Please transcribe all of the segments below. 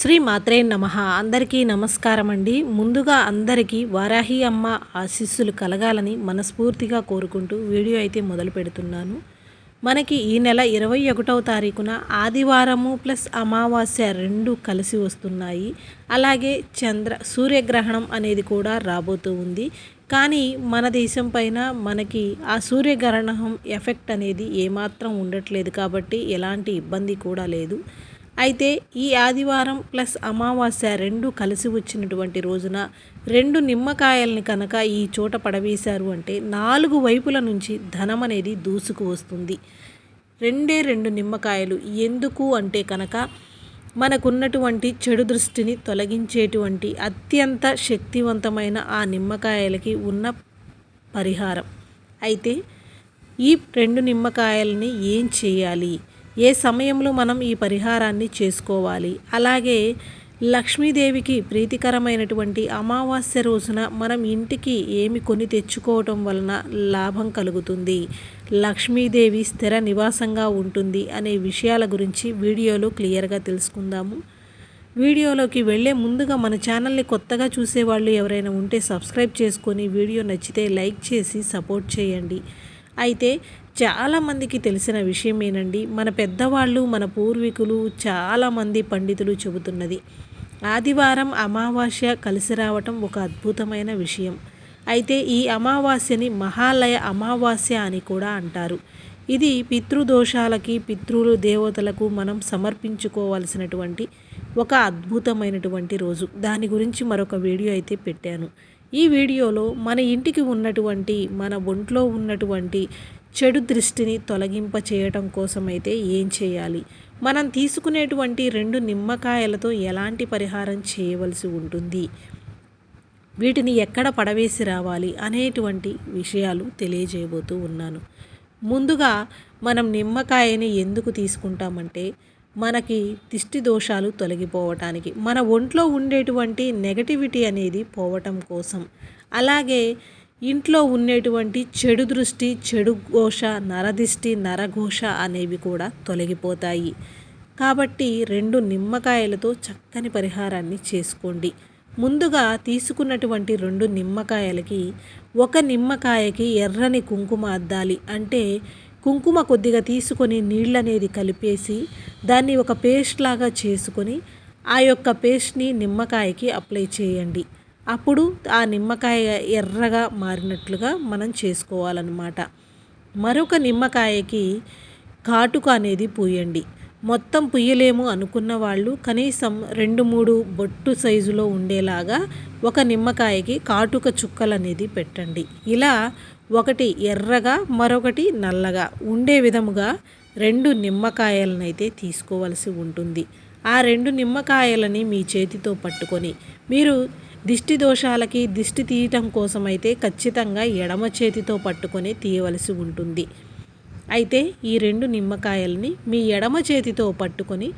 శ్రీ మాత్రే నమ. అందరికీ నమస్కారం అండి ముందుగా అందరికీ వారాహి అమ్మ ఆశీస్సులు కలగాలని మనస్ఫూర్తిగా కోరుకుంటూ వీడియో అయితే మొదలు పెడుతున్నాను. మనకి ఈ నెల ఇరవై ఒకటవ తారీఖున ఆదివారము ప్లస్ అమావాస్య రెండు కలిసి వస్తున్నాయి. అలాగే చంద్ర సూర్యగ్రహణం అనేది కూడా రాబోతూ ఉంది. కానీ మన దేశం పైన మనకి ఆ సూర్యగ్రహణం ఎఫెక్ట్ అనేది ఏమాత్రం ఉండట్లేదు కాబట్టి ఎలాంటి ఇబ్బంది కూడా లేదు. అయితే ఈ ఆదివారం ప్లస్ అమావాస్య రెండు కలిసి వచ్చినటువంటి రోజున రెండు నిమ్మకాయల్ని కనుక ఈ చోట పడవేశారు అంటే నాలుగు వైపుల నుంచి ధనం అనేది దూసుకు వస్తుంది. రెండే రెండు నిమ్మకాయలు ఎందుకు అంటే కనుక మనకున్నటువంటి చెడు దృష్టిని తొలగించేటువంటి అత్యంత శక్తివంతమైన ఆ నిమ్మకాయలకి ఉన్న పరిహారం. అయితే ఈ రెండు నిమ్మకాయలని ఏం చేయాలి? ఏ సమయంలో మనం ఈ పరిహారాన్ని చేసుకోవాలి? అలాగే లక్ష్మీదేవికి ప్రీతికరమైనటువంటి అమావాస్య రోజున మనం ఇంటికి ఏమి కొని తెచ్చుకోవటం వలన లాభం కలుగుతుంది? లక్ష్మీదేవి స్థిర నివాసంగా ఉంటుంది అనే విషయాల గురించి వీడియోలో క్లియర్గా తెలుసుకుందాము. వీడియోలోకి వెళ్ళే ముందుగా మన ఛానల్ని కొత్తగా చూసేవాళ్ళు ఎవరైనా ఉంటే సబ్స్క్రైబ్ చేసుకొని వీడియో నచ్చితే లైక్ చేసి సపోర్ట్ చేయండి. అయితే చాలామందికి తెలిసిన విషయమేనండి మన పెద్దవాళ్ళు మన పూర్వీకులు చాలామంది పండితులు చెబుతున్నది. ఆదివారం అమావాస్య కలిసి రావటం ఒక అద్భుతమైన విషయం. అయితే ఈ అమావాస్యని మహాలయ అమావాస్య అని కూడా అంటారు. ఇది పితృదోషాలకి పితృలు దేవతలకు మనం సమర్పించుకోవాల్సినటువంటి ఒక అద్భుతమైనటువంటి రోజు. దాని గురించి మరొక వీడియో అయితే పెట్టాను. ఈ వీడియోలో మన ఇంటికి ఉన్నటువంటి మన ఒంట్లో ఉన్నటువంటి చెడు దృష్టిని తొలగింప చేయటం కోసమైతే ఏం చేయాలి? మనం తీసుకునేటువంటి రెండు నిమ్మకాయలతో ఎలాంటి పరిహారం చేయవలసి ఉంటుంది? వీటిని ఎక్కడ పడవేసి రావాలి అనేటువంటి విషయాలు తెలియజేయబోతూ ఉన్నాను. ముందుగా మనం నిమ్మకాయని ఎందుకు తీసుకుంటామంటే మనకి దిష్టి దోషాలు తొలగిపోవటానికి మన ఒంట్లో ఉండేటువంటి నెగటివిటీ అనేది పోవటం కోసం. అలాగే ఇంట్లో ఉండేటువంటి చెడు దృష్టి చెడు ఘోష నరదిష్టి నరఘోష అనేవి కూడా తొలగిపోతాయి. కాబట్టి రెండు నిమ్మకాయలతో చక్కని పరిహారాన్ని చేసుకోండి. ముందుగా తీసుకున్నటువంటి రెండు నిమ్మకాయలకి ఒక నిమ్మకాయకి ఎర్రని కుంకుమ అద్దాలి. అంటే కుంకుమ కొద్దిగా తీసుకొని నీళ్ళనేది కలిపేసి దాన్ని ఒక పేస్ట్ లాగా చేసుకొని ఆ యొక్క పేస్ట్ని నిమ్మకాయకి అప్లై చేయండి. అప్పుడు ఆ నిమ్మకాయ ఎర్రగా మారినట్లుగా మనం చేసుకోవాలన్నమాట. మరొక నిమ్మకాయకి కాటుక అనేది పూయండి. మొత్తం పుయ్యలేము అనుకున్న వాళ్ళు కనీసం రెండు మూడు బొట్టు సైజులో ఉండేలాగా ఒక నిమ్మకాయకి కాటుక చుక్కలు అనేది పెట్టండి. ఇలా ఒకటి ఎర్రగా మరొకటి నల్లగా. ఉండే విధముగా రెండు నిమ్మకాయలనైతే తీసుకోవలసి ఉంటుంది. ఆ రెండు నిమ్మకాయలని మీ చేతితో పట్టుకొని మీరు దిష్టి దోషాలకి దిష్టి తీయటం కోసమైతే ఖచ్చితంగా ఎడమ చేతితో పట్టుకొని తీయవలసి ఉంటుంది. అయితే ఈ రెండు నిమ్మకాయల్ని మీ ఎడమ చేతితో పట్టుకొని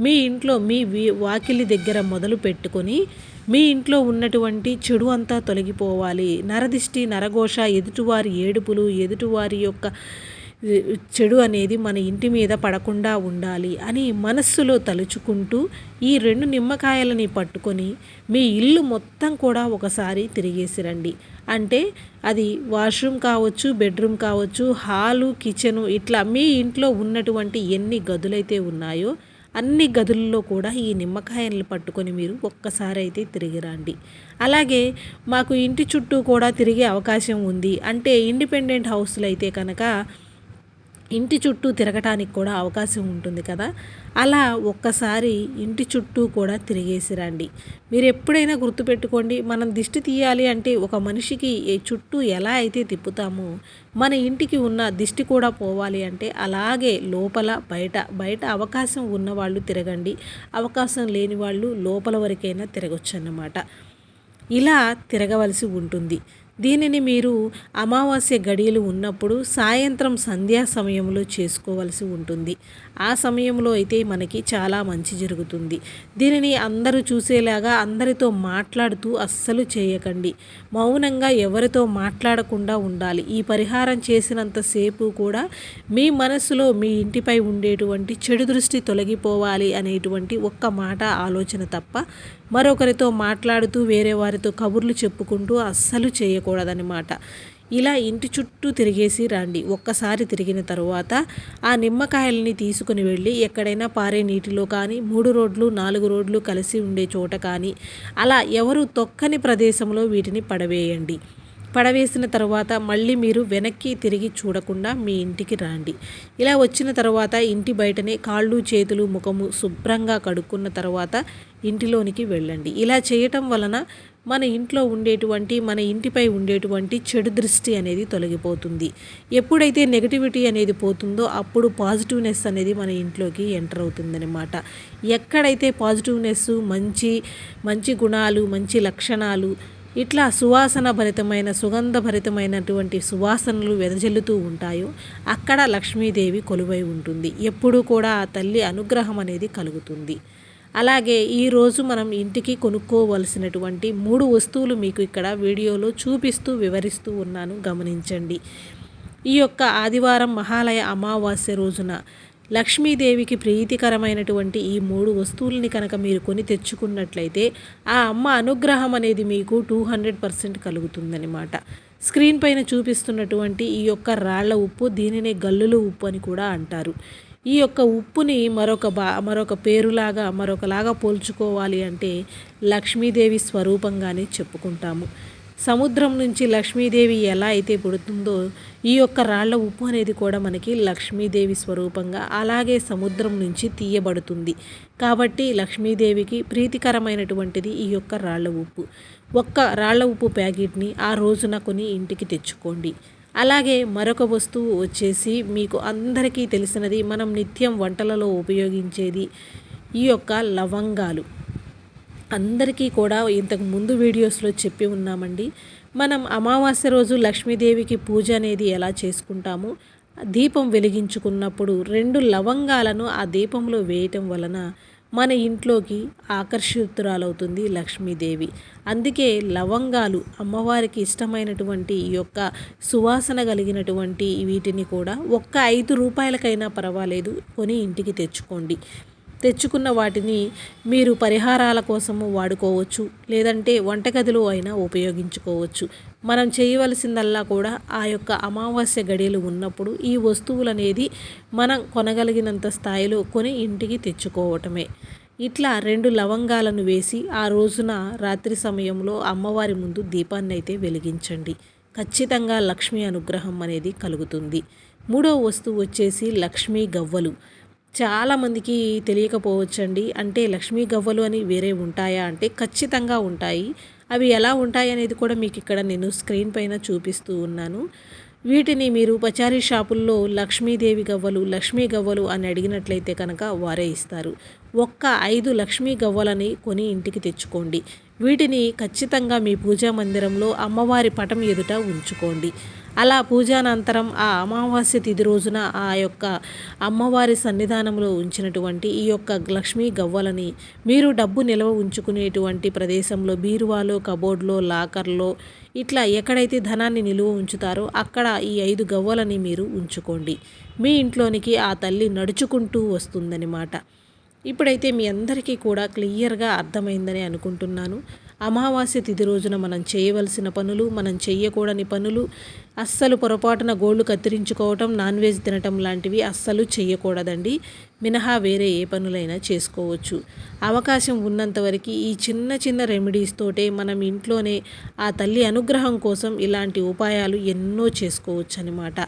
మీ ఇంట్లో మీ వాకిలి దగ్గర మొదలు పెట్టుకొని మీ ఇంట్లో ఉన్నటువంటి చెడు అంతా తొలగిపోవాలి. నరదిష్టి నరఘోష ఎదుటివారి ఏడుపులు ఎదుటివారి యొక్క చెడు అనేది మన ఇంటి మీద పడకుండా ఉండాలి అని మనస్సులో తలుచుకుంటూ ఈ రెండు నిమ్మకాయలని పట్టుకొని మీ ఇల్లు మొత్తం కూడా ఒకసారి తిరిగేసి రండి. అంటే అది వాష్రూమ్ కావచ్చు బెడ్రూమ్ కావచ్చు హాలు కిచెను ఇట్లా మీ ఇంట్లో ఉన్నటువంటి ఎన్ని గదులైతే ఉన్నాయో అన్ని గదుల్లో కూడా ఈ నిమ్మకాయలను పట్టుకొని మీరు ఒక్కసారి అయితే తిరిగి రండి. అలాగే మాకు ఇంటి చుట్టూ కూడా తిరిగే అవకాశం ఉంది. అంటే ఇండిపెండెంట్ హౌస్లు అయితే కనుక ఇంటి చుట్టూ తిరగటానికి కూడా అవకాశం ఉంటుంది కదా. అలా ఒక్కసారి ఇంటి చుట్టూ కూడా తిరిగేసి రండి. మీరు ఎప్పుడైనా గుర్తుపెట్టుకోండి మనం దిష్టి తీయాలి అంటే ఒక మనిషికి చుట్టూ ఎలా అయితే తిప్పుతామో మన ఇంటికి ఉన్న దిష్టి కూడా పోవాలి అంటే అలాగే లోపల బయట బయట అవకాశం ఉన్నవాళ్ళు తిరగండి. అవకాశం లేని వాళ్ళు లోపల వరకైనా తిరగచ్చు అన్నమాట ఇలా తిరగవలసి ఉంటుంది. దీనిని మీరు అమావాస్య గడియలు ఉన్నప్పుడు సాయంత్రం సంధ్యా సమయంలో చేసుకోవలసి ఉంటుంది. ఆ సమయంలో అయితే మనకి చాలా మంచి జరుగుతుంది. దీనిని అందరూ చూసేలాగా అందరితో మాట్లాడుతూ అస్సలు చేయకండి. మౌనంగా ఎవరితో మాట్లాడకుండా ఉండాలి. ఈ పరిహారం చేసినంతసేపు కూడా మీ మనసులో మీ ఇంటిపై ఉండేటువంటి చెడు దృష్టి తొలగిపోవాలి అనేటువంటి ఒక్క మాట ఆలోచన తప్ప మరొకరితో మాట్లాడుతూ వేరే వారితో కబుర్లు చెప్పుకుంటూ అస్సలు చేయకూడదనమాట ఇలా ఇంటి చుట్టూ తిరిగేసి రండి. ఒక్కసారి తిరిగిన తరువాత ఆ నిమ్మకాయలని తీసుకుని వెళ్ళి ఎక్కడైనా పారే నీటిలో కానీ మూడు రోడ్లు నాలుగు రోడ్లు కలిసి ఉండే చోట కానీ అలా ఎవరు తొక్కని ప్రదేశంలో వీటిని పడవేయండి. పడవేసిన తర్వాత మళ్ళీ మీరు వెనక్కి తిరిగి చూడకుండా మీ ఇంటికి రండి. ఇలా వచ్చిన తర్వాత ఇంటి బయటనే కాళ్ళు చేతులు ముఖము శుభ్రంగా కడుక్కున్న తర్వాత ఇంటిలోనికి వెళ్ళండి. ఇలా చేయటం వలన మన ఇంట్లో ఉండేటువంటి మన ఇంటిపై ఉండేటువంటి చెడు దృష్టి అనేది తొలగిపోతుంది. ఎప్పుడైతే నెగటివిటీ అనేది పోతుందో అప్పుడు పాజిటివ్నెస్ అనేది మన ఇంట్లోకి ఎంటర్ అవుతుందన్నమాట. ఎక్కడైతే పాజిటివ్నెస్ మంచి మంచి గుణాలు మంచి లక్షణాలు ఇట్లా సువాసన భరితమైన సుగంధ భరితమైనటువంటి సువాసనలు వెదజల్లుతూ ఉంటాయో అక్కడ లక్ష్మీదేవి కొలువై ఉంటుంది. ఎప్పుడూ కూడా ఆ తల్లి అనుగ్రహం అనేది కలుగుతుంది. అలాగే ఈరోజు మనం ఇంటికి కొనుక్కోవలసినటువంటి మూడు వస్తువులు మీకు ఇక్కడ వీడియోలో చూపిస్తూ వివరిస్తూ ఉన్నాను. గమనించండి. ఈ యొక్క ఆదివారం మహాలయ అమావాస్య రోజున లక్ష్మీదేవికి ప్రీతికరమైనటువంటి ఈ మూడు వస్తువుల్ని కనుక మీరు కొని తెచ్చుకున్నట్లయితే ఆ అమ్మ అనుగ్రహం అనేది మీకు టూ హండ్రెడ్ పర్సెంట్ కలుగుతుందనమాట స్క్రీన్ పైన చూపిస్తున్నటువంటి ఈ యొక్క రాళ్ళ ఉప్పు దీనినే గల్లులు ఉప్పు అని కూడా అంటారు. ఈ యొక్క ఉప్పుని మరొక బా మరొక పేరులాగా మరొకలాగా పోల్చుకోవాలి అంటే లక్ష్మీదేవి స్వరూపంగానే చెప్పుకుంటాము. సముద్రం నుంచి లక్ష్మీదేవి ఎలా అయితే పుడుతుందో ఈ యొక్క రాళ్ళ ఉప్పు అనేది కూడా మనకి లక్ష్మీదేవి స్వరూపంగా అలాగే సముద్రం నుంచి తీయబడుతుంది. కాబట్టి లక్ష్మీదేవికి ప్రీతికరమైనటువంటిది ఈ యొక్క రాళ్ళ ఉప్పు. ఒక్క రాళ్ళ ఉప్పు ప్యాకెట్ని ఆ రోజున కొని ఇంటికి తెచ్చుకోండి. అలాగే మరొక వస్తువు వచ్చేసి మీకు అందరికీ తెలిసినది మనం నిత్యం వంటలలో ఉపయోగించేది ఈ యొక్క లవంగాలు. అందరికీ కూడా ఇంతకు ముందు వీడియోస్లో చెప్పి ఉన్నామండి. మనం అమావాస్య రోజు లక్ష్మీదేవికి పూజ అనేది ఎలా చేసుకుంటాము దీపం వెలిగించుకున్నప్పుడు రెండు లవంగాలను ఆ దీపంలో వేయటం వలన మన ఇంట్లోకి ఆకర్షితురాలవుతుంది లక్ష్మీదేవి. అందుకే లవంగాలు అమ్మవారికి ఇష్టమైనటువంటి ఈ యొక్క సువాసన కలిగినటువంటి వీటిని కూడా ఒక్క ఐదు రూపాయలకైనా పర్వాలేదు కొని ఇంటికి తెచ్చుకోండి. తెచ్చుకున్న వాటిని మీరు పరిహారాల కోసము వాడుకోవచ్చు లేదంటే వంటగదిలో అయినా ఉపయోగించుకోవచ్చు. మనం చేయవలసిందల్లా కూడా ఆ యొక్క అమావాస్య గడియలు ఉన్నప్పుడు ఈ వస్తువులు అనేది మనం కొనగలిగినంత స్థాయిలో కొని ఇంటికి తెచ్చుకోవటమే. ఇట్లా రెండు లవంగాలను వేసి ఆ రోజున రాత్రి సమయంలో అమ్మవారి ముందు దీపాన్ని అయితే వెలిగించండి. ఖచ్చితంగా లక్ష్మీ అనుగ్రహం అనేది కలుగుతుంది. మూడో వస్తువు వచ్చేసి లక్ష్మీ గవ్వలు. చాలామందికి తెలియకపోవచ్చండి. అంటే లక్ష్మీ గవ్వలు అని వేరే ఉంటాయా? అంటే ఖచ్చితంగా ఉంటాయి. అవి ఎలా ఉంటాయి అనేది కూడా మీకు ఇక్కడ నేను స్క్రీన్ పైన చూపిస్తూ ఉన్నాను. వీటిని మీరు పచారీ షాపుల్లో లక్ష్మీదేవి గవ్వలు లక్ష్మీ గవ్వలు అని అడిగినట్లయితే కనుక వారే ఇస్తారు. ఒక్క ఐదు లక్ష్మీ గవ్వలని కొని ఇంటికి తెచ్చుకోండి. వీటిని ఖచ్చితంగా మీ పూజా మందిరంలో అమ్మవారి పటం ఎదుట ఉంచుకోండి. అలా పూజానంతరం ఆ అమావాస్య తిథి రోజున ఆ యొక్క అమ్మవారి సన్నిధానంలో ఉంచినటువంటి ఈ యొక్క లక్ష్మీ గవ్వలని మీరు డబ్బు నిల్వ ఉంచుకునేటువంటి ప్రదేశంలో బీరువాలో కబోర్డ్లో లాకర్లో ఇట్లా ఎక్కడైతే ధనాన్ని నిలువ ఉంచుతారో అక్కడ ఈ ఐదు గవ్వలని మీరు ఉంచుకోండి. మీ ఇంట్లోనికి ఆ తల్లి నడుచుకుంటూ వస్తుందన్నమాట. ఇప్పుడైతే మీ అందరికీ కూడా క్లియర్గా అర్థమైందని అనుకుంటున్నాను. అమావాస్య తిథి రోజున మనం చేయవలసిన పనులు మనం చేయకూడని పనులు అస్సలు పొరపాటున గోళ్ళు కత్తిరించుకోవటం నాన్ వెజ్ తినటం లాంటివి అస్సలు చేయకూడదండి మినహా వేరే ఏ పనులైనా చేసుకోవచ్చు. అవకాశం ఉన్నంతవరకు ఈ చిన్న చిన్న రెమెడీస్ తోటే మనం ఇంట్లోనే ఆ తల్లి అనుగ్రహం కోసం ఇలాంటి ఉపాయాలు ఎన్నో చేసుకోవచ్చు అనమాట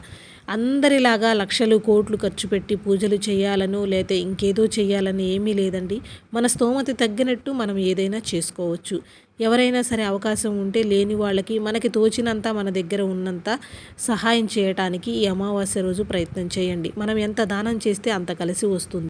అందరిలాగా లక్షలు కోట్లు ఖర్చు పెట్టి పూజలు చేయాలనో లేతే ఇంకేదో చేయాలని ఏమీ లేదండి. మన స్తోమత తగ్గినట్టు మనం ఏదైనా చేసుకోవచ్చు. ఎవరైనా సరే అవకాశం ఉంటే లేని వాళ్ళకి మనకి తోచినంత మన దగ్గర ఉన్నంత సహాయం చేయటానికి ఈ అమావాస్య రోజు ప్రయత్నం చేయండి. మనం ఎంత దానం చేస్తే అంత కలిసి వస్తుంది.